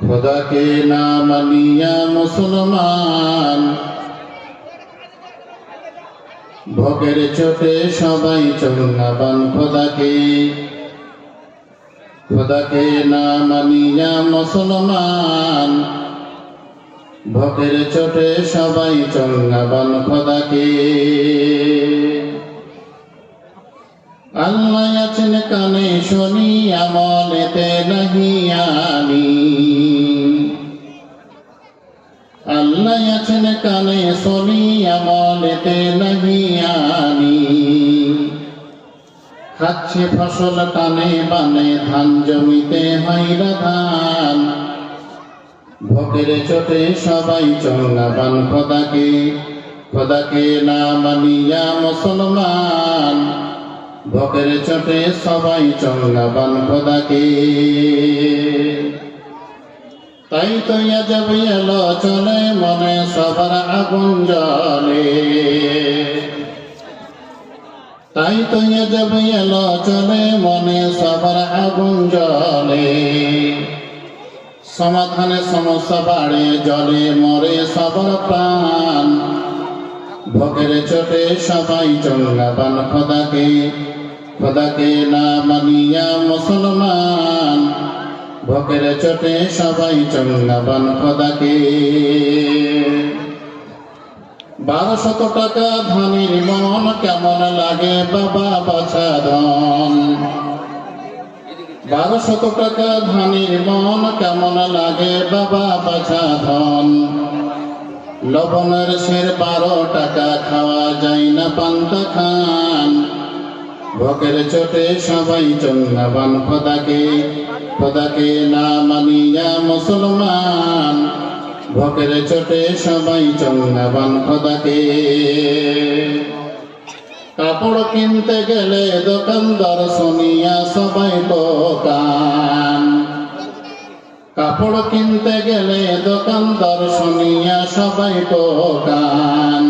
খোদাকে না মানিয়া মুসলমান। ভোগের চোটে সবাই চন্নাবান খোদাকে। খোদাকে না মানিয়া মুসলমান। ভোগের চোটে সবাই চন্নাবান খোদাকে। আল্লাহ আছেন কানে শুনি, আমলেতে নাহি আমি আছেন কানে আমলেতে নাহি আমি খাচ্ছে ফসল টানে বানে, ধান জমিতে হইরা ধান। ভোগের চোটে সবাই চঙ্গাবান খোদাকে খোদাকে না মানিয়া মুসলমান। ভোগের চোটে সবাই চঙ্গাবান খোদাকে। তাই তো এলো চলে মনে সবার আগুন জলে তাই তো যাব এলো চলে মনে সবার আগুন জলে সমাধানে সমস্যা বাড়ে, জলে মরে সবার প্রাণ। ভোগের চোটে সবাই চঙ্গাবান খোদাকে খোদাকে না মানিয়া মুসলমান। ভোগের চোটে সবাই চঙ্গাবান খোদাকে বারোশত টাকা ধানের মন কেমন লাগে বাবা বাছা ধন। বারোশত টাকা ধানের মন কেমন লাগে বাবা বাছা ধন। লবণের সের বারো টাকা খাওয়া যায় না পান্তা খান। ভোগের চোটে সবাই চঙ্গাবান খোদাকে খোদাকে না মানিয়া মুসলমান। ভোগের চোটে সবাই চঙ্গাবান খোদাকে কাপড় কিনতে গেলে দোকানদার শুনিয়া সবাই দোকান কাপড় কিনতে গেলে দোকানদার শুনিয়া সবাই দোকান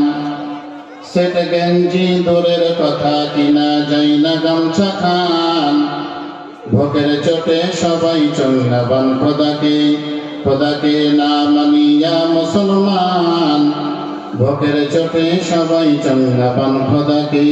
সেট গেঞ্জি দূরের কথা কিনা যাই না গামছা খান। ভোগের চোটে সবাই চঙ্গাবান খোদাকে খোদাকে না মানিয়া মুসলমান। ভোগের চোটে সবাই চঙ্গাবান খোদাকে